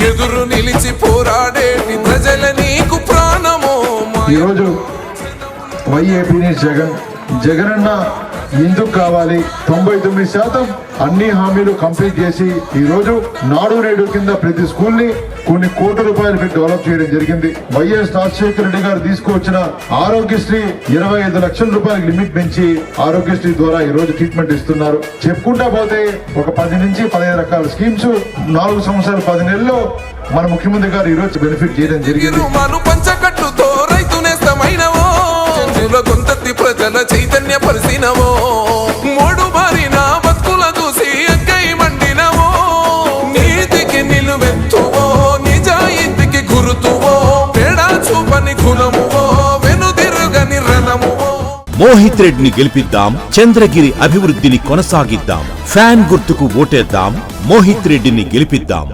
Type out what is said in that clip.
ఎదురు నిలిచి పోరాడేటి ప్రజల నీకు ప్రాణమో మా ఈరోజు వైఏపీని జగన్ జగనన్న ఎందుకు కావాలి? తొంభై తొమ్మిది శాతం అన్ని హామీలు కంప్లీట్ చేసి ఈ రోజు నాడు నేడు కింద ప్రతి స్కూల్ని కొన్ని కోట్ల రూపాయలు పెట్టి డెవలప్ చేయడం జరిగింది. వైఎస్ రాజశేఖర రెడ్డి గారు తీసుకువచ్చిన ఆరోగ్యశ్రీ ఇరవై ఐదు లక్షల రూపాయలు లిమిట్ పెంచి ఆరోగ్యశ్రీ ద్వారా ఈ రోజు ట్రీట్మెంట్ ఇస్తున్నారు. చెప్పుకుంటా పోతే ఒక పది నుంచి పదిహేను రకాల స్కీమ్స్ నాలుగు సంవత్సరాలు పది నెలల్లో మన ముఖ్యమంత్రి గారు ఈ రోజు బెనిఫిట్ చేయడం జరిగింది. గొంతెత్తి ప్రజల చైతన్య పరిసినవో. మూడు బారిన బతుకుల చూసి అక్కై మండినవో. నీతికి నిలువెత్తువో నిజాయితీకి గురుతువో. పేడా చూపని కులమువో వెనుదిరుగని రణమువో. మోహిత్ రెడ్డిని గెలిపిద్దాం చంద్రగిరి అభివృద్ధిని కొనసాగిద్దాం ఫ్యాన్ గుర్తుకు ఓటేద్దాం మోహిత్ రెడ్డిని గెలిపిద్దాం.